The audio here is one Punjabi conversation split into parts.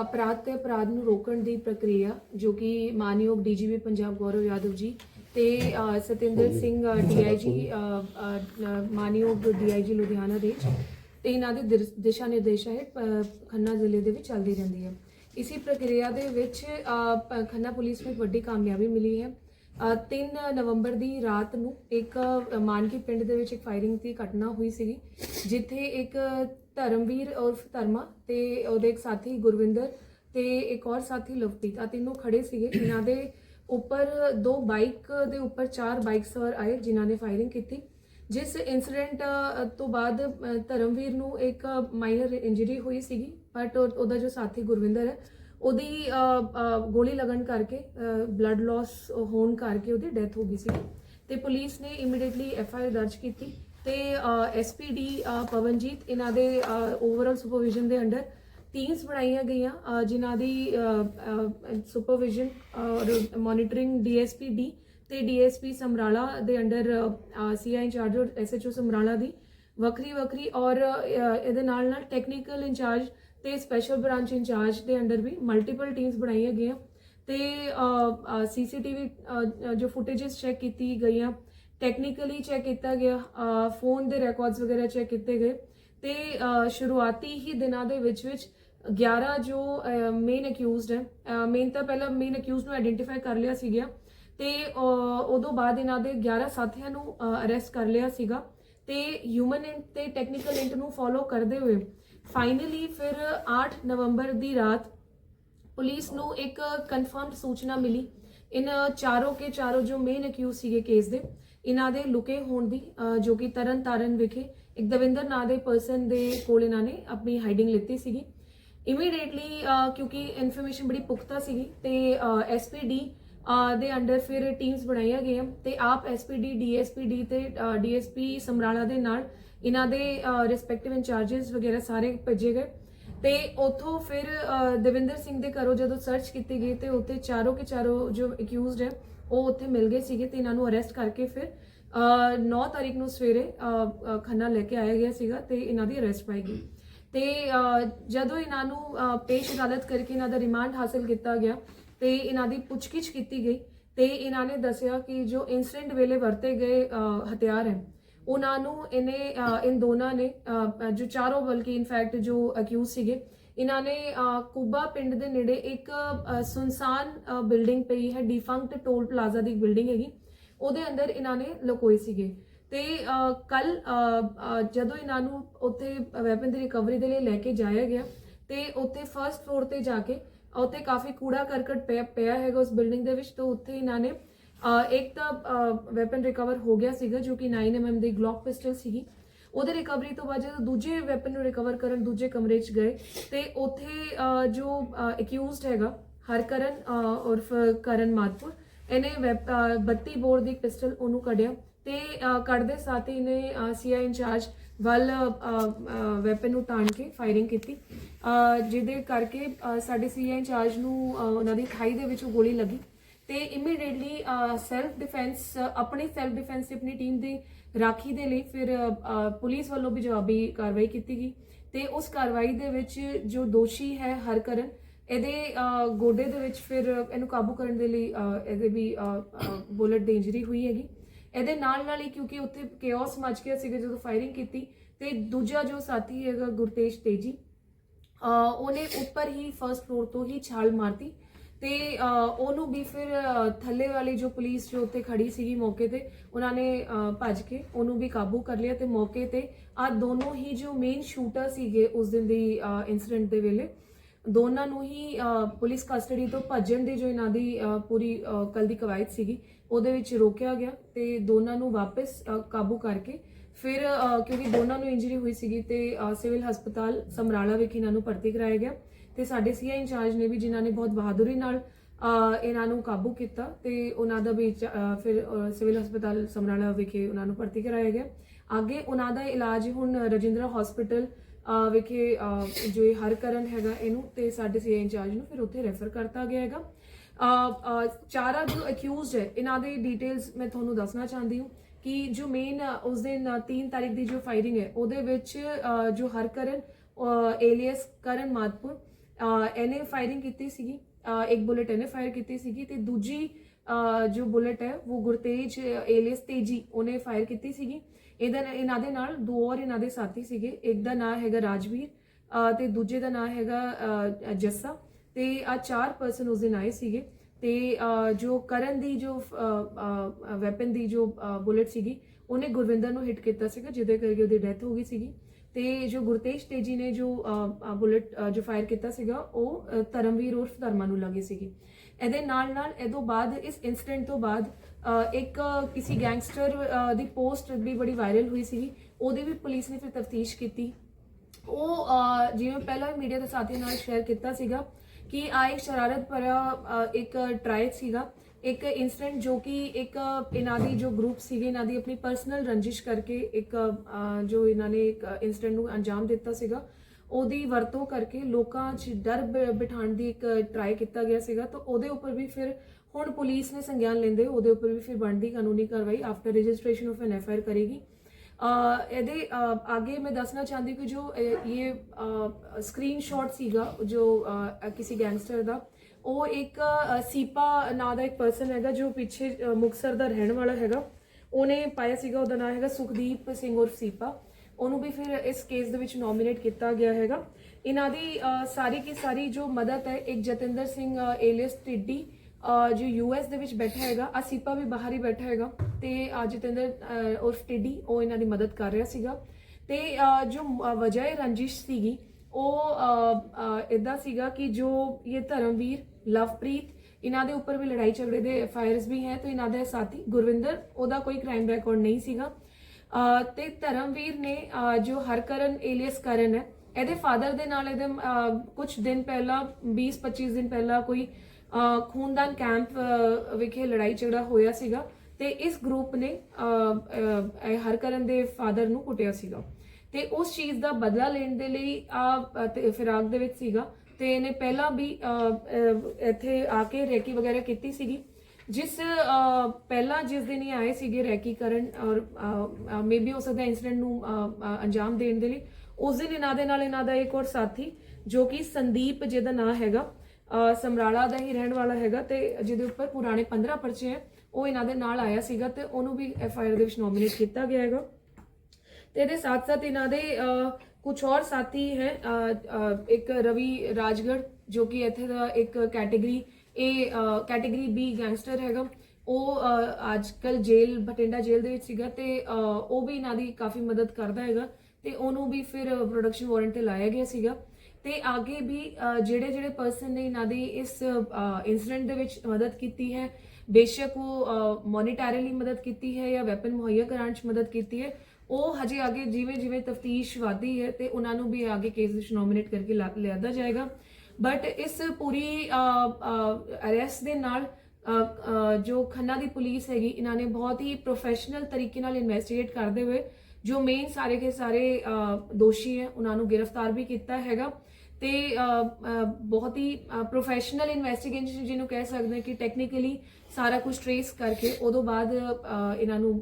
ਅਪਰਾਧ ਤੇ ਅਪਰਾਧ ਨੂੰ ਰੋਕਣ ਦੀ ਪ੍ਰਕਿਰਿਆ ਜੋ ਕਿ ਮਾਨਯੋਗ ਡੀਜੀਪੀ ਪੰਜਾਬ ਗੌਰਵ ਯਾਦਵ ਜੀ ਤੇ ਸਤਿੰਦਰ ਸਿੰਘ ਡੀਆਈਜੀ ਮਾਨਯੋਗ ਡੀਆਈਜੀ ਲੁਧਿਆਣਾ ਦੇ ਤੇ ਇਹਨਾਂ ਦੇ ਦਿਸ਼ਾ ਨਿਰਦੇਸ਼ ਹੈ ਖੰਨਾ ਜ਼ਿਲ੍ਹੇ ਦੇ ਵਿੱਚ ਚੱਲਦੀ ਰਹਿੰਦੀ ਹੈ। ਇਸੇ ਪ੍ਰਕਿਰਿਆ ਦੇ ਵਿੱਚ ਖੰਨਾ ਪੁਲਿਸ ਨੂੰ ਇੱਕ ਵੱਡੀ ਕਾਮਯਾਬੀ ਮਿਲੀ ਹੈ। ਅ, 3 ਨਵੰਬਰ ਦੀ ਰਾਤ ਨੂੰ ਇੱਕ ਮਾਨਕੀ ਪਿੰਡ ਦੇ ਵਿੱਚ ਇੱਕ ਫਾਇਰਿੰਗ ਦੀ ਘਟਨਾ ਹੋਈ ਸੀਗੀ ਜਿੱਥੇ ਇੱਕ ਧਰਮਵੀਰ ਉਰਫ ਧਰਮਾ ਤੇ ਉਹਦੇ ਇੱਕ ਸਾਥੀ ਗੁਰਵਿੰਦਰ ਤੇ ਇੱਕ ਹੋਰ ਸਾਥੀ ਲਵਪ੍ਰੀਤ ਆ ਤਿੰਨੋਂ ਖੜੇ ਸੀਗੇ। ਇਹਨਾਂ ਦੇ ਉੱਪਰ ਦੋ ਬਾਈਕ ਦੇ ਉੱਪਰ ਚਾਰ ਬਾਈਕ ਸਵਾਰ ਆਏ, ਜਿਨ੍ਹਾਂ ਨੇ ਫਾਇਰਿੰਗ ਕੀਤੀ। ਜਿਸ ਇਨਸੀਡੈਂਟ ਤੋਂ ਬਾਅਦ ਧਰਮਵੀਰ ਨੂੰ ਇੱਕ ਮਾਈਨਰ ਇੰਜਰੀ ਹੋਈ ਸੀਗੀ ਬਟ ਉਹਦਾ ਜੋ ਸਾਥੀ ਗੁਰਵਿੰਦਰ ਹੈ, ਉਹਦੀ ਗੋਲੀ ਲੱਗਣ ਕਰਕੇ ਬਲੱਡ ਲਾਸ ਹੋਣ ਕਰਕੇ ਉਹਦੀ ਡੈਥ ਹੋ ਗਈ ਸੀ ਤੇ ਪੁਲਿਸ ਨੇ ਇਮੀਡੀਏਟਲੀ ਐਫ ਆਈ ਆਰ ਦਰਜ ਕੀਤੀ। ਤੇ ਐਸਪੀਡੀ ਪਵਨਜੀਤ, ਇਹਨਾਂ ਦੇ ਓਵਰਆਲ ਸੁਪਰਵਿਜ਼ਨ ਦੇ ਅੰਡਰ ਟੀਮਸ ਬਣਾਈਆਂ ਗਈਆਂ ਜਿਨ੍ਹਾਂ ਦੀ ਸੁਪਰਵਿਜ਼ਨ ਔਰ ਮੋਨਿਟਰਿੰਗ ਡੀਐਸਪੀਡੀ ਤੇ ਡੀਐਸਪੀ ਸਮਰਾਲਾ ਦੇ ਅੰਡਰ ਸੀਆਈ ਇੰਚਾਰਜ ਔਰ ਐਸਐਚਓ ਸਮਰਾਲਾ ਦੀ ਵੱਖਰੀ ਵੱਖਰੀ ਔਰ ਇਹਦੇ ਨਾਲ ਨਾਲ ਟੈਕਨੀਕਲ ਇੰਚਾਰਜ ਤੇ ਸਪੈਸ਼ਲ ਬ੍ਰਾਂਚ ਇੰਚਾਰਜ ਦੇ ਅੰਡਰ ਵੀ ਮਲਟੀਪਲ ਟੀਮਸ ਬਣਾਈਆਂ ਗਈਆਂ ਤੇ ਸੀਸੀਟੀਵੀ ਜੋ ਫੁਟੇजेस ਚੈੱਕ ਕੀਤੀ ਗਈਆਂ ਟੈਕਨੀਕਲੀ ਚੈੱਕ ਕੀਤਾ ਗਿਆ ਫੋਨ ਦੇ ਰਿਕਾਰਡਸ ਵਗੈਰਾ ਚੈੱਕ ਕੀਤੇ ਗਏ ਤੇ ਸ਼ੁਰੂਆਤੀ ਹੀ ਦਿਨਾਂ ਦੇ ਵਿੱਚ ਵਿੱਚ 11 ਜੋ ਮੇਨ ਅਕਿਊਜ਼ਡ ਹੈ ਮੇਨ ਤਾਂ ਪਹਿਲਾਂ ਮੇਨ ਅਕਿਊਜ਼ ਨੂੰ ਆਇਡੈਂਟੀਫਾਈ ਕਰ ਲਿਆ ਸੀ ਗਿਆ ਤੇ ਅ, ਉਦੋਂ ਬਾਅਦ ਇਹਨਾਂ ਦੇ 11 ਸਾਥੀਆਂ ਨੂੰ ਅਰੈਸਟ ਕਰ ਲਿਆ ਸੀਗਾ ਤੇ ਹਿਊਮਨ ਇੰਟ ਤੇ ਟੈਕਨੀਕਲ ਇੰਟ ਨੂੰ ਫੋਲੋ ਕਰਦੇ ਹੋਏ ਫਾਈਨਲੀ ਫਿਰ 8 ਨਵੰਬਰ ਦੀ ਰਾਤ ਪੁਲਿਸ ਨੂੰ ਇੱਕ ਕਨਫਰਮਡ ਸੂਚਨਾ ਮਿਲੀ। ਇਨ ਚਾਰੋਂ ਕੇ ਚਾਰੋਂ ਜੋ ਮੇਨ ਅਕਿਊਜ਼ ਸੀਗੇ ਕੇਸ ਦੇ। ਇਹਨਾਂ ਦੇ ਲੁਕੇ ਹੋਣ ਦੀ ਜੋ ਕਿ ਤਰਨ ਤਾਰਨ ਵਿਖੇ ਇੱਕ ਦਵਿੰਦਰ ਨਾਂ ਦੇ ਪਰਸਨ ਦੇ ਕੋਲ ਇਹਨਾਂ ਨੇ ਆਪਣੀ ਹਾਈਡਿੰਗ ਲਿੱਤੀ ਸੀਗੀ। ਇਮੀਡੀਏਟਲੀ ਕਿਉਂਕਿ ਇਨਫੋਰਮੇਸ਼ਨ ਬੜੀ ਪੁਖਤਾ ਸੀਗੀ ਤੇ ਐਸਪੀਡੀ ਦੇ ਅੰਡਰ ਫਿਰ ਟੀਮਸ ਬਣਾਈਆਂ ਗਈਆਂ ਤੇ ਆਪ ਐਸਪੀਡੀ ਡੀਐਸਪੀਡੀ ਤੇ ਡੀਐਸਪੀ ਸਮਰਾਲਾ ਦੇ ਨਾਲ ਇਹਨਾਂ ਦੇ ਰਿਸਪੈਕਟਿਵ ਇੰਚਾਰजेस ਵਗੈਰਾ ਸਾਰੇ ਭੇਜੇ ਗਏ ਤੇ ਉਥੋਂ ਫਿਰ ਦਵਿੰਦਰ ਸਿੰਘ ਦੇ ਘਰੋਂ ਜਦੋਂ ਸਰਚ ਕੀਤੀ ਗਈ ਤੇ ਉੱਥੇ ਚਾਰੋਂ ਕੇ ਚਾਰੋਂ ਜੋ ਅਕਿਊਜ਼ਡ ਹੈ ਉਹ ਉੱਥੇ ਮਿਲ ਗਏ ਸੀਗੇ ਤੇ ਇਹਨਾਂ ਨੂੰ ਅਰੈਸਟ ਕਰਕੇ ਫਿਰ ਅ, 9 ਤਾਰੀਖ ਨੂੰ ਸਵੇਰੇ ਖੰਨਾ ਲੈ ਕੇ ਆਇਆ ਗਿਆ ਸੀਗਾ ਤੇ ਇਹਨਾਂ ਦੀ ਅਰੈਸਟ ਪਾਈ ਗਈ। ਤੇ ਜਦੋਂ ਇਹਨਾਂ ਨੂੰ ਪੇਸ਼ ਅਦਾਲਤ ਕਰਕੇ ਇਹਨਾਂ ਦਾ ਰਿਮਾਂਡ ਹਾਸਲ ਕੀਤਾ ਗਿਆ ਤੇ ਇਹਨਾਂ ਦੀ ਪੁੱਛਗਿੱਛ ਕੀਤੀ ਗਈ ਤੇ ਇਹਨਾਂ ਨੇ ਦੱਸਿਆ ਕਿ ਜੋ ਇਨਸੀਡੈਂਟ ਵੇਲੇ ਵਰਤੇ ਗਏ ਹਥਿਆਰ ਹੈ ਉਹਨਾਂ ਨੂੰ ਇਹਨੇ ਇਨ ਦੋਨਾਂ ਨੇ ਜੋ ਚਾਰੋਂ ਬਲਕਿ ਇਨਫੈਕਟ ਜੋ ਅਕਿਊਜ਼ ਸੀਗੇ ਇਹਨਾਂ ਨੇ ਅ, ਕੁਬਾ ਪਿੰਡ ਦੇ ਨੇੜੇ ਇੱਕ ਸੁਨਸਾਨ ਬਿਲਡਿੰਗ ਪਈ ਹੈ ਡਿਫੰਕਟ ਟੋਲ ਪਲਾਜ਼ਾ ਦੀ ਬਿਲਡਿੰਗ ਹੈਗੀ। ਉਹਦੇ ਅੰਦਰ ਇਹਨਾਂ ਨੇ ਲੁਕੋਏ ਸੀਗੇ। ਤੇ ਕੱਲ ਜਦੋਂ ਇਹਨਾਂ ਨੂੰ ਉੱਥੇ ਵੈਪਨ ਦੀ ਰਿਕਵਰੀ ਦੇ ਲਈ ਲੈ ਕੇ ਜਾਇਆ ਗਿਆ ਤੇ ਉੱਥੇ ਫਰਸਟ ਫਲੋਰ ਤੇ ਜਾ ਕੇ ਉੱਥੇ ਕਾਫੀ ਕੂੜਾ ਕਰਕਟ ਪਿਆ ਪਿਆ ਹੈਗਾ ਉਸ ਬਿਲਡਿੰਗ ਦੇ ਵਿੱਚ ਤਾਂ ਉੱਥੇ ਇਹਨਾਂ ਨੇ ਇੱਕ ਤਾਂ ਵੈਪਨ ਰਿਕਵਰ ਹੋ ਗਿਆ ਸੀਗਾ ਜੋ ਕਿ 9mm ਦੀ ਗਲੌਕ ਪਿਸਟਲ ਸੀਗੀ। ਉਹਦੇ ਰਿਕਵਰੀ ਤੋਂ ਬਾਅਦ ਜਦੋਂ ਦੂਜੇ ਵੈਪਨ ਨੂੰ ਰਿਕਵਰ ਕਰਨ ਦੂਜੇ ਕਮਰੇ 'ਚ ਗਏ ਤੇ ਉੱਥੇ ਜੋ ਅਕਿਊਜ਼ਡ ਹੈਗਾ ਹਰਕਰਨ ਅ, ਉਰਫ ਕਰਨ ਮਾਦਪੁਰ ਇਹਨੇ ਵੈਪ- ਅ, 32 ਬੋਰ ਦੀ ਪਿਸਟਲ ਉਹਨੂੰ ਕੱਢਿਆ ਤੇ ਕੱਢਦੇ ਸਾਥ ਹੀ ਨੇ ਸੀਆਈ ਇੰਚਾਰਜ ਵੱਲ ਵੈਪਨ ਨੂੰ ਤਾਣ ਕੇ ਫਾਇਰਿੰਗ ਕੀਤੀ। ਜਿਹਦੇ ਕਰਕੇ ਅ, ਸਾਡੇ ਸੀਆਈ ਇੰਚਾਰਜ ਨੂੰ ਉਹਨਾਂ ਦੀ ਥਾਈ ਦੇ ਵਿੱਚ ਉਹ ਗੋਲੀ ਲੱਗੀ ਤੇ ਇਮੀਡੀਏਟਲੀ ਸੈਲਫ ਡਿਫੈਂਸ ਆਪਣੀ ਸੈਲਫ ਡਿਫੈਂਸ ਤੇ ਆਪਣੀ ਟੀਮ ਦੀ ਰਾਖੀ ਦੇ ਲਈ ਫਿਰ ਪੁਲਿਸ ਵੱਲੋਂ ਵੀ ਜਵਾਬੀ ਕਾਰਵਾਈ ਕੀਤੀ ਗਈ ਤੇ ਉਸ ਕਾਰਵਾਈ ਦੇ ਵਿੱਚ ਜੋ ਦੋਸ਼ੀ ਹੈ ਹਰਕਰਨ, ਇਹਦੇ ਗੋਡੇ ਦੇ ਵਿੱਚ ਫਿਰ ਇਹਨੂੰ ਕਾਬੂ ਕਰਨ ਦੇ ਲਈ ਇਹਦੇ ਵੀ ਬੁਲਟ ਦੀ ਇੰਜਰੀ ਹੋਈ ਹੈਗੀ। ਇਹਦੇ ਨਾਲ ਨਾਲ ਹੀ ਕਿਉਂਕਿ ਉੱਥੇ ਕਿਓਸ ਮਚ ਗਿਆ ਸੀਗਾ ਜਦੋਂ ਫਾਇਰਿੰਗ ਕੀਤੀ ਤੇ ਦੂਜਾ ਜੋ ਸਾਥੀ ਹੈਗਾ ਗੁਰਤੇਜ ਤੇਜੀ ਉਹਨੇ ਉੱਪਰ ਹੀ ਫਰਸਟ ਫਲੋਰ ਤੋਂ ਹੀ ਛਾਲ ਮਾਰਤੀ ਤੇ ਉਹਨੂੰ ਵੀ ਫਿਰ ਥੱਲੇ ਵਾਲੀ ਜੋ ਪੁਲਿਸ ਜੋ ਉੱਤੇ ਖੜੀ ਸੀਗੀ ਮੌਕੇ ਤੇ, ਉਹਨਾਂ ਨੇ ਭੱਜ ਕੇ ਉਹਨੂੰ ਵੀ ਕਾਬੂ ਕਰ ਲਿਆ ਤੇ ਮੌਕੇ ਤੇ ਆ ਦੋਨੋਂ ਹੀ ਜੋ ਮੇਨ ਸ਼ੂਟਰ ਸੀਗੇ ਉਸ ਦਿਨ ਦੀ ਇਨਸੀਡੈਂਟ ਦੇ ਵੇਲੇ, ਦੋਨਾਂ ਨੂੰ ਹੀ ਪੁਲਿਸ ਕਸਟਡੀ ਤੋਂ ਭੱਜਣ ਦੀ ਜੋ ਇਹਨਾਂ ਦੀ ਪੂਰੀ ਕੱਲ ਦੀ ਕਵਾਇਦ ਸੀਗੀ, ਉਹਦੇ ਵਿੱਚ ਰੋਕਿਆ ਗਿਆ ਤੇ ਦੋਨਾਂ ਨੂੰ ਵਾਪਸ ਕਾਬੂ ਕਰਕੇ ਫਿਰ ਕਿਉਂਕਿ ਦੋਨਾਂ ਨੂੰ ਇੰਜਰੀ ਹੋਈ ਸੀਗੀ ਤੇ ਸਿਵਲ ਹਸਪਤਾਲ ਸਮਰਾਲਾ ਵਿਖੇ ਇਹਨਾਂ ਨੂੰ ਭਰਤੀ ਕਰਾਇਆ ਗਿਆ। ਤੇ ਸਾਡੇ ਸੀਆਈ ਇੰਚਾਰਜ ਨੇ ਵੀ ਜਿਨ੍ਹਾਂ ਨੇ ਬਹੁਤ ਬਹਾਦਰੀ ਨਾਲ ਇਹਨਾਂ ਨੂੰ ਕਾਬੂ ਕੀਤਾ ਤੇ ਉਹਨਾਂ ਦਾ ਵੀ ਚ- ਫਿਰ ਸਿਵਲ ਹਸਪਤਾਲ ਸਮਰਾਲਾ ਵਿਖੇ ਉਹਨਾਂ ਨੂੰ ਭਰਤੀ ਕਰਾਇਆ ਗਿਆ। ਅੱਗੇ ਉਹਨਾਂ ਦਾ ਇਲਾਜ ਹੁਣ ਰਜਿੰਦਰਾ ਹਸਪੀਟਲ ਵਿਖੇ ਜੋ ਇਹ ਹਰਕਰਨ ਹੈਗਾ ਇਹਨੂੰ ਤੇ ਸਾਡੇ ਸੀਆਈ ਇੰਚਾਰਜ ਨੂੰ ਫਿਰ ਉੱਥੇ ਰੈਫਰ ਕਰਤਾ ਗਿਆ ਹੈਗਾ। ਅ, ਚਾਰਾ ਜੋ ਅਕਿਊਜ਼ਡ ਹੈ ਇਹਨਾਂ ਦੇ ਡਿਟੇਲਸ ਮੈਂ ਤੁਹਾਨੂੰ ਦੱਸਣਾ ਚਾਹੁੰਦੀ ਹਾਂ ਕਿ ਜੋ ਮੇਨ ਉਸ ਦਿਨ 3 ਤਾਰੀਖ ਦੀ ਜੋ ਫਾਇਰਿੰਗ ਹੈ ਉਹਦੇ ਵਿੱਚ ਅ, ਜੋ ਹਰਕਰਨ ਏਲੀਅਸ ਕਰਨ ਮਾਦਪੁਰ ਇਹਨੇ ਫਾਇਰਿੰਗ ਕੀਤੀ ਸੀਗੀ। ਇੱਕ ਬੁਲੇਟ ਇਹਨੇ ਫਾਇਰ ਕੀਤੀ ਸੀਗੀ ਤੇ ਦੂਜੀ ਜੋ ਬੁਲੇਟ ਹੈ, ਉਹ ਗੁਰਤੇਜ ਏਲੀਅਸ ਤੇਜੀ ਉਹਨੇ ਫਾਇਰ ਕੀਤੀ ਸੀਗੀ। ਇਹਦਾ ਇਹਨਾਂ ਦੇ ਨਾਲ ਦੋ ਹੋਰ ਇਹਨਾਂ ਦੇ ਸਾਥੀ ਸੀਗੇ। ਇੱਕ ਦਾ ਨਾਮ ਹੈਗਾ ਰਾਜਵੀਰ ਅਹ ਤੇ ਦੂਜੇ ਦਾ ਨਾਮ ਹੈਗਾ ਜੱਸਾ। ਤੇ ਆ ਚਾਰ ਪਰਸਨ ਉਸ ਦਿਨ ਆਏ ਸੀਗੇ। ਤੇ ਜੋ ਕਰਨ ਦੀ ਜੋ ਵੈਪਨ ਦੀ ਜੋ ਬੁਲੇਟ ਸੀਗੀ, ਉਹਨੇ ਗੁਰਵਿੰਦਰ ਨੂੰ ਹਿੱਟ ਕੀਤਾ ਸੀਗਾ, ਜਿਹਦੇ ਕਰਕੇ ਉਹਦੀ ਡੈਥ ਹੋ ਗਈ ਸੀਗੀ। ਤੇ ਜੋ ਗੁਰਤੇਜ ਤੇਜੀ ਨੇ ਜੋ ਬੁਲੇਟ ਜੋ ਫਾਇਰ ਕੀਤਾ ਸੀਗਾ, ਉਹ ਧਰਮਵੀਰ ਉਰਫ ਧਰਮਾ ਨੂੰ ਲੱਗੀ ਸੀਗੀ। ਇਹਦੇ ਨਾਲ ਨਾਲ ਇਹਦੋਂ ਬਾਅਦ, ਇਸ ਇਨਸੀਡੈਂਟ ਤੋਂ ਬਾਅਦ ਇੱਕ ਕਿਸੇ ਗੈਂਗਸਟਰ ਦੀ ਪੋਸਟ ਵੀ ਬੜੀ ਵਾਇਰਲ ਹੋਈ ਸੀਗੀ। ਉਹਦੀ ਵੀ ਪੁਲਿਸ ਨੇ ਫਿਰ ਤਫਤੀਸ਼ ਕੀਤੀ। ਉਹ ਜਿਵੇਂ ਪਹਿਲਾਂ ਮੀਡੀਆ ਦੇ ਸਾਥੀਆਂ ਨਾਲ ਸ਼ੇਅਰ ਕੀਤਾ ਸੀਗਾ ਕਿ ਆ ਇੱਕ ਸ਼ਰਾਰਤ ਭਰਿਆ ਇੱਕ ਟਰਾਇਲ ਸੀਗਾ। ਇੱਕ ਇਨਸੀਡੈਂਟ ਜੋ ਕਿ ਇੱਕ ਇਹਨਾਂ ਦੀ ਜੋ ਗਰੁੱਪ ਸੀਗੇ, ਇਹਨਾਂ ਦੀ ਆਪਣੀ ਪਰਸਨਲ ਰੰਜਿਸ਼ ਕਰਕੇ ਇੱਕ ਜੋ ਇਹਨਾਂ ਨੇ ਇੱਕ ਇਨਸੀਡੈਂਟ ਨੂੰ ਅੰਜਾਮ ਦਿੱਤਾ ਸੀਗਾ, ਉਹਦੀ ਵਰਤੋਂ ਕਰਕੇ ਲੋਕਾਂ 'ਚ ਡਰ ਬ- ਬਿਠਾਉਣ ਦੀ ਇੱਕ ਟਰਾਈ ਕੀਤਾ ਗਿਆ ਸੀਗਾ, ਤਾਂ ਉਹਦੇ ਉੱਪਰ ਵੀ ਫਿਰ ਹੁਣ ਪੁਲਿਸ ਨੇ ਸੰਗਿਆਨ ਲੈਂਦੇ ਉਹਦੇ ਉੱਪਰ ਵੀ ਫਿਰ ਬਣਦੀ ਕਾਨੂੰਨੀ ਕਾਰਵਾਈ after registration of an FIR ਕਰੇਗੀ। ਇਹਦੇ, ਅਹ ਆਗੇ ਮੈਂ ਦੱਸਣਾ ਚਾਹੁੰਦੀ ਕਿ ਜੋ ਇਹ ਇਹ ਸਕਰੀਨਸ਼ਾਟ ਸੀਗਾ, ਜੋ ਕਿਸੇ ਗੈਂਗਸਟਰ ਦਾ ਉਹ ਇੱਕ ਸੀਪਾ ਨਾਂ ਦਾ ਇੱਕ ਪਰਸਨ ਹੈਗਾ ਜੋ ਪਿੱਛੇ ਅਹ, ਮੁਕਤਸਰ ਦਾ ਰਹਿਣ ਵਾਲਾ ਹੈਗਾ। ਉਹਨੇ ਪਾਇਆ ਸੀਗਾ ਉਹਦਾ ਨਾਮ ਹੈਗਾ ਸੁਖਦੀਪ ਸਿੰਘ ਉਰਫ ਸੀਪਾ। ਉਹਨੂੰ ਵੀ ਫਿਰ ਇਸ ਕੇਸ ਦੇ ਵਿੱਚ ਨੋਮੀਨੇਟ ਕੀਤਾ ਗਿਆ ਹੈਗਾ। ਇਹਨਾਂ ਦੀ ਸਾਰੀ ਕੀ ਸਾਰੀ ਜੋ ਮਦਦ ਹੈ ਇੱਕ ਜਤਿੰਦਰ ਸਿੰਘ ਏਲੀਅਸ ਟਿੱਡੀ ਅਹ, ਜੋ ਯੂਐਸ ਦੇ ਵਿੱਚ ਬੈਠਾ ਹੈਗਾ ਆਸੀਪਾ ਵੀ ਬਾਹਰ ਹੀ ਬੈਠਾ ਹੈਗਾ ਤੇ ਜਤਿੰਦਰ ਉਰਫ ਟਿੱਡੀ ਉਹ ਇਹਨਾਂ ਦੀ ਮਦਦ ਕਰ ਰਿਹਾ ਸੀਗਾ। ਤੇ ਜੋ ਵਜ੍ਹਾ ਇਹ ਰੰਜਿਸ਼ ਸੀਗੀ ਉਹ ਇਦਾਂ ਸੀਗਾ ਕਿ ਜੋ ਇਹ ਧਰਮਵੀਰ, ਲਵਪ੍ਰੀਤ, ਇਹਨਾਂ ਦੇ ਉੱਪਰ ਵੀ ਲੜਾਈ ਝਗੜੇ ਦੇ ਫਾਇਰਸ ਵੀ ਹੈ, ਤੇ ਇਹਨਾਂ ਦੇ ਸਾਥੀ ਗੁਰਵਿੰਦਰ, ਉਹਦਾ ਕੋਈ ਕ੍ਰਾਈਮ ਰਿਕਾਰਡ ਨਹੀਂ ਸੀਗਾ। ਅਹ ਤੇ ਧਰਮਵੀਰ ਨੇ ਜੋ ਹਰਕਰਨ ਏਲੀਅਸ ਕਰਨ ਹੈ, ਇਹਦੇ ਫਾਦਰ ਦੇ ਨਾਲ ਇਹਦੇ ਕੁਝ ਦਿਨ ਪਹਿਲਾਂ 20-25 ਦਿਨ ਪਹਿਲਾਂ ਕੋਈ ਖੂਨਦਾਨ ਕੈਂਪ ਵਿਖੇ ਲੜਾਈ ਝਗੜਾ ਹੋਇਆ ਸੀਗਾ, ਤੇ ਇਸ ਗਰੁੱਪ ਨੇ ਹਰਕਰਨ ਦੇ ਫਾਦਰ ਨੂੰ ਕੁੱਟਿਆ ਸੀਗਾ। ਤੇ ਉਸ ਚੀਜ਼ ਦਾ ਬਦਲਾ ਲੈਣ ਦੇ ਲਈ ਆ ਤੇ ਫਿਰਾਕ ਦੇ ਵਿੱਚ ਸੀਗਾ। ਤੇ ਇਹਨੇ ਪਹਿਲਾਂ ਵੀ ਇੱਥੇ ਆ ਕੇ ਰੈਕੀ ਵਗੈਰਾ ਕੀਤੀ ਸੀਗੀ। ਜਿਸ ਪਹਿਲਾਂ ਜਿਸ ਦਿਨ ਇਹ ਆਏ ਸੀਗੇ ਰੈਕੀ ਕਰਨ ਔਰ ਮੇਬੀ ਹੋ ਸਕਦਾ ਇਨਸੀਡੈਂਟ ਨੂੰ ਅੰਜਾਮ ਦੇਣ ਦੇ ਲਈ, ਉਸ ਦਿਨ ਇਹਨਾਂ ਦੇ ਨਾਲ ਇਹਨਾਂ ਦਾ ਇੱਕ ਹੋਰ ਸਾਥੀ, ਜੋ ਕਿ ਸੰਦੀਪ ਜਿਹਦਾ ਨਾਂ ਹੈਗਾ ਸਮਰਾਲਾ ਦਾ ਹੀ ਰਹਿਣ ਵਾਲਾ ਹੈਗਾ ਤੇ ਜਿਹਦੇ ਉੱਪਰ ਪੁਰਾਣੇ 15 ਪਰਚੇ ਹੈ, ਉਹ ਇਹਨਾਂ ਦੇ ਨਾਲ ਆਇਆ ਸੀਗਾ ਤੇ ਉਹਨੂੰ ਵੀ ਐਫ ਆਈ ਆਰ ਦੇ ਵਿੱਚ ਨੋਮੀਨੇਟ ਕੀਤਾ ਗਿਆ ਹੈਗਾ। ਤੇ ਇਹਦੇ ਸਾਥ ਸਾਥ ਇਹਨਾਂ ਦੇ ਕੁਝ ਹੋਰ ਸਾਥੀ ਹੈ ਇੱਕ ਰਵੀ ਰਾਜਗੜ ਜੋ ਕਿ ਇੱਥੇ ਦਾ ਇੱਕ ਕੈਟੇਗਰੀ ਇਹ ਕੈਟੇਗਰੀ ਬੀ ਗੈਂਗਸਟਰ ਹੈਗਾ। ਉਹ ਅੱਜ ਕੱਲ ਜੇਲ੍ਹ ਬਟਿੰਡਾ ਜੇਲ੍ਹ ਦੇ ਵਿੱਚ ਸੀਗਾ ਤੇ ਉਹ ਵੀ ਇਹਨਾਂ ਦੀ ਕਾਫੀ ਮਦਦ ਕਰਦਾ ਹੈਗਾ ਤੇ ਉਹਨੂੰ ਵੀ ਫਿਰ ਪ੍ਰੋਡਕਸ਼ਨ ਵਾਰੰਟ ਤੇ ਲਾਇਆ ਗਿਆ ਸੀਗਾ। ਤੇ ਅੱਗੇ ਵੀ ਜਿਹੜੇ ਜਿਹੜੇ ਪਰਸਨ ਨੇ ਇਹਨਾਂ ਦੀ ਇਸ ਇਨਸੀਡੈਂਟ ਦੇ ਵਿੱਚ ਮਦਦ ਕੀਤੀ ਹੈ, ਬੇਸ਼ੱਕ ਉਹ ਮੋਨਿਟਰੀਲੀ ਮਦਦ ਕੀਤੀ ਹੈ ਜਾਂ ਵੈਪਨ ਮੁਹੱਈਆ ਕਰਾਉਣ 'ਚ ਮਦਦ ਕੀਤੀ ਹੈ ਉਹ ਹਜੇ ਅੱਗੇ ਜਿਵੇਂ ਜਿਵੇਂ ਤਫਤੀਸ਼ ਵਧਦੀ ਹੈ ਤੇ ਉਹਨਾਂ ਨੂੰ ਵੀ ਅੱਗੇ ਕੇਸ ਵਿੱਚ ਨੋਮੀਨੇਟ ਕਰਕੇ ਲਾ- ਲਿਆਦਾ ਜਾਏਗਾ। ਬਟ ਇਸ ਪੂਰੀ ਅਰੈਸਟ ਦੇ ਨਾਲ ਜੋ ਖੰਨਾ ਦੀ ਪੁਲਿਸ ਹੈਗੀ, ਇਹਨਾਂ ਨੇ ਬਹੁਤ ਹੀ ਪ੍ਰੋਫੈਸ਼ਨਲ ਤਰੀਕੇ ਨਾਲ ਇਨਵੈਸਟੀਗੇਟ ਕਰਦੇ ਹੋਏ ਜੋ ਮੇਨ ਸਾਰੇ ਕੇ ਸਾਰੇ ਦੋਸ਼ੀ ਹੈ, ਉਹਨਾਂ ਨੂੰ ਗ੍ਰਿਫਤਾਰ ਵੀ ਕੀਤਾ ਹੈਗਾ। ਤੇ ਬਹੁਤ ਹੀ ਪ੍ਰੋਫੈਸ਼ਨਲ ਇਨਵੈਸਟੀਗੇਸ਼ਨ ਜਿਹਨੂੰ ਕਹਿ ਸਕਦੇ ਹਾਂ ਕਿ ਟੈਕਨੀਕਲੀ ਸਾਰਾ ਕੁਝ ਟ੍ਰੇਸ ਕਰਕੇ ਉਦੋਂ ਬਾਅਦ ਇਹਨਾਂ ਨੂੰ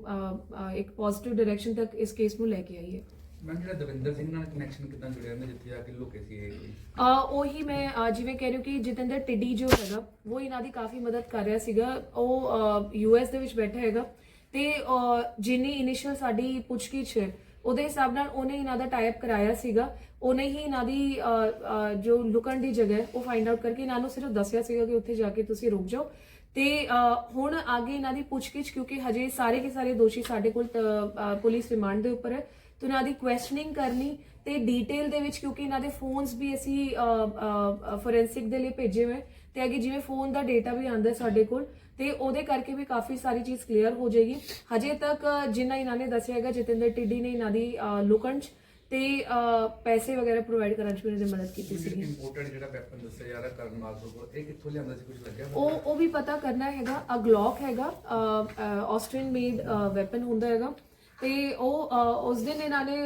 ਇੱਕ ਪੋਜ਼ਿਟਿਵ ਡਾਇਰੈਕਸ਼ਨ ਤੱਕ ਇਸ ਕੇਸ ਨੂੰ ਲੈ ਕੇ ਆਈ ਹੈ। ਮੈਂ ਜਿਹੜਾ ਦਵਿੰਦਰ ਸਿੰਘ ਨਾਲ ਕਨੈਕਸ਼ਨ ਕਿਦਾਂ ਜੁੜਿਆ ਉਹਨਾਂ ਜਿੱਥੇ ਜਾ ਕੇ ਲੁਕੇ ਸੀ ਇਹ ਆ ਉਹੀ ਮੈਂ ਜਿਵੇਂ ਕਹਿ ਰਹੀ ਹਾਂ ਕਿ ਜਤਿੰਦਰ ਟਿੱਡੀ ਜੋ ਹੈਗਾ ਉਹ ਇਹਨਾਂ ਦੀ ਕਾਫੀ ਮਦਦ ਕਰ ਰਿਹਾ ਸੀਗਾ। ਉਹ ਯੂਐਸ ਦੇ ਵਿੱਚ ਬੈਠਾ ਹੈਗਾ। ਤੇ ਜਿੰਨੀ ਇਨੀਸ਼ੀਅਲ ਸਾਡੀ ਪੁੱਛਗਿੱਛ ਹੈ ਉਹਦੇ ਹਿਸਾਬ ਨਾਲ ਉਹਨੇ ਇਹਨਾਂ ਦਾ ਟਾਈਪ ਕਰਾਇਆ ਸੀਗਾ। ਉਹਨੇ ਹੀ ਇਹਨਾਂ ਦੀ ਜੋ ਲੁਕਣ ਦੀ ਜਗ੍ਹਾ ਹੈ ਉਹ ਫਾਈਂਡ ਆਊਟ ਕਰਕੇ ਇਹਨਾਂ ਨੂੰ ਸਿਰਫ ਦੱਸਿਆ ਸੀਗਾ ਕਿ ਉੱਥੇ ਜਾ ਕੇ ਤੁਸੀਂ ਰੁਕ ਜਾਓ। ਤੇ ਅਹ, ਹੁਣ ਅੱਗੇ ਇਹਨਾਂ ਦੀ ਪੁੱਛਗਿੱਛ ਕਿਉਂਕਿ ਹਜੇ ਸਾਰੇ ਕੇ ਸਾਰੇ ਦੋਸ਼ੀ ਸਾਡੇ ਕੋਲ ਪੁਲਿਸ ਰਿਮਾਂਡ ਦੇ ਉੱਪਰ ਹੈ। ਤੇ ਉਹਨਾਂ ਦੀ ਕੁਐਸਚਨਿੰਗ ਕਰਨੀ ਤੇ ਡੀਟੇਲ ਦੇ ਵਿੱਚ ਕਿਉਂਕਿ ਇਹਨਾਂ ਦੇ ਫੋਨਸ ਵੀ ਅਸੀਂ ਫੋਰੈਂਸਿਕ ਦੇ ਲਈ ਭੇਜੇ ਹੋਏ। ਤੇ ਅੱਗੇ ਜਿਵੇਂ ਫੋਨ ਦਾ ਡਾਟਾ ਵੀ ਆਂਦਾ ਸਾਡੇ ਕੋਲ ਤੇ ਉਹਦੇ ਕਰਕੇ ਵੀ ਕਾਫੀ ਸਾਰੀ ਚੀਜ਼ ਕਲੀਅਰ ਹੋ ਜਾਏਗੀ। ਹਜੇ ਤੱਕ ਜਿੰਨਾ ਇਹਨਾਂ ਨੇ ਦੱਸਿਆ ਹੈਗਾ ਜਤਿੰਦਰ ਟਿੱਡੀ ਨੇ ਇਹਨਾਂ ਦੀ 'ਚ ਤੇ ਪੈਸੇ ਵਗੈਰਾ ਪ੍ਰੋਵਾਈਡ ਕਰਨ 'ਚ ਵੀ ਇਹਨਾਂ ਦੀ ਮਦਦ ਕੀਤੀ ਸੀਗੀ। ਇੰਪੋਰਟਡ ਜਿਹੜਾ ਵੈਪਨ ਦੱਸਿਆ ਜਾ ਰਿਹਾ ਕਰਨ ਮਾਲਕ ਕੋਲ ਇਹ ਕਿੱਥੋਂ ਲਿਆਂਦਾ ਸੀ ਕੁਝ ਲੱਗਿਆ ਉਹ ਉਹ ਵੀ ਪਤਾ ਕਰਨਾ ਹੈਗਾ ਅ ਗਲੌਕ ਹੈਗਾ ਆਸਟਰੀਅਨ ਮੇਡ ਵੈਪਨ ਹੁੰਦਾ ਹੈਗਾ। ਤੇ ਉਹ ਉਸ ਦਿਨ ਇਹਨਾਂ ਨੇ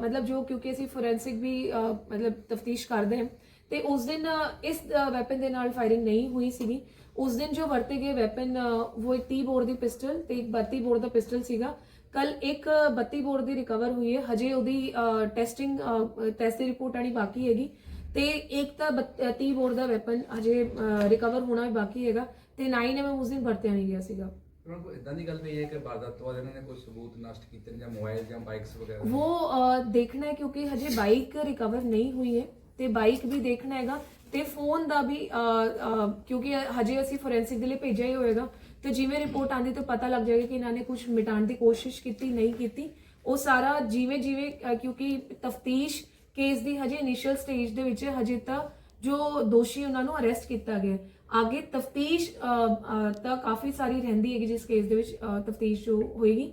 ਮਤਲਬ ਜੋ ਕਿਉਂਕਿ ਅਸੀਂ ਫੋਰੈਂਸਿਕ ਵੀ ਮਤਲਬ ਤਫਤੀਸ਼ ਕਰਦੇ ਹਾਂ ਤੇ ਉਸ ਦਿਨ ਇਸ ਵੈਪਨ ਦੇ ਨਾਲ ਫਾਇਰਿੰਗ ਨਹੀਂ ਹੋਈ ਸੀਗੀ। ਉਸ ਦਿਨ ਜੋ ਵਰਤੇ ਗਏ ਵੈਪਨ ਉਹ ਇੱਕ 30 ਬੋਰ ਦੀ ਪਿਸਟਲ ਤੇ ਇੱਕ 32 ਬੋਰ ਦਾ ਪਿਸਟਲ ਸੀਗਾ। ਕੱਲ ਇੱਕ 32 ਬੋਰ ਦੀ ਰਿਕਵਰ ਹੋਈ ਹੈ। ਹਜੇ ਉਹਦੀ ਟੈਸਟਿੰਗ ਟੈਸਟ ਦੀ ਰਿਪੋਰਟ ਆਣੀ ਬਾਕੀ ਹੈਗੀ। ਤੇ ਇੱਕ ਤਾਂ 30 ਬੋਰ ਦਾ ਵੈਪਨ ਹਜੇ ਰਿਕਵਰ ਹੋਣਾ ਵੀ ਬਾਕੀ ਹੈਗਾ ਤੇ 9 ਐਮ ਉਸ ਦਿਨ ਵਰਤਿਆ ਨਹੀਂ ਗਿਆ ਸੀਗਾ। ਉਹ ਦੇਖਣਾ ਹੈ ਕਿਉਂਕਿ ਹਜੇ ਬਾਈਕ ਰਿਕਵਰ ਨਹੀਂ ਹੋਈ ਹੈ ਤੇ ਬਾਈਕ ਵੀ ਦੇਖਣਾ ਹੈਗਾ। ਤੇ ਫੋਨ ਦਾ ਵੀ ਕਿਉਂਕਿ ਹਜੇ ਅਸੀਂ ਫੋਰੈਂਸਿਕ ਦੇ ਲਈ ਭੇਜਿਆ ਹੀ ਹੋਏਗਾ, ਤੇ ਜਿਵੇਂ ਰਿਪੋਰਟ ਆਂਦੀ ਤਾਂ ਪਤਾ ਲੱਗ ਜਾਏਗਾ ਕਿ ਇਹਨਾਂ ਨੇ ਕੁਝ ਮਿਟਾਉਣ ਦੀ ਕੋਸ਼ਿਸ਼ ਕੀਤੀ, ਨਹੀਂ ਕੀਤੀ। ਉਹ ਸਾਰਾ ਜਿਵੇਂ ਜਿਵੇਂ ਕਿਉਂਕਿ ਤਫਤੀਸ਼ ਕੇਸ ਦੀ ਹਜੇ ਇਨੀਸ਼ੀਅਲ ਸਟੇਜ ਦੇ ਵਿੱਚ ਹਜੇ ਤਾਂ ਜੋ ਦੋਸ਼ੀ ਉਹਨਾਂ ਨੂੰ ਅਰੈਸਟ ਕੀਤਾ ਗਿਆ ਅੱਗੇ ਤਫਤੀਸ਼ ਤਾਂ ਕਾਫੀ ਸਾਰੀ ਰਹਿੰਦੀ ਹੈਗੀ ਜਿਸ ਕੇਸ ਦੇ ਵਿੱਚ ਤਫਤੀਸ਼ ਜੋ ਹੋਏਗੀ।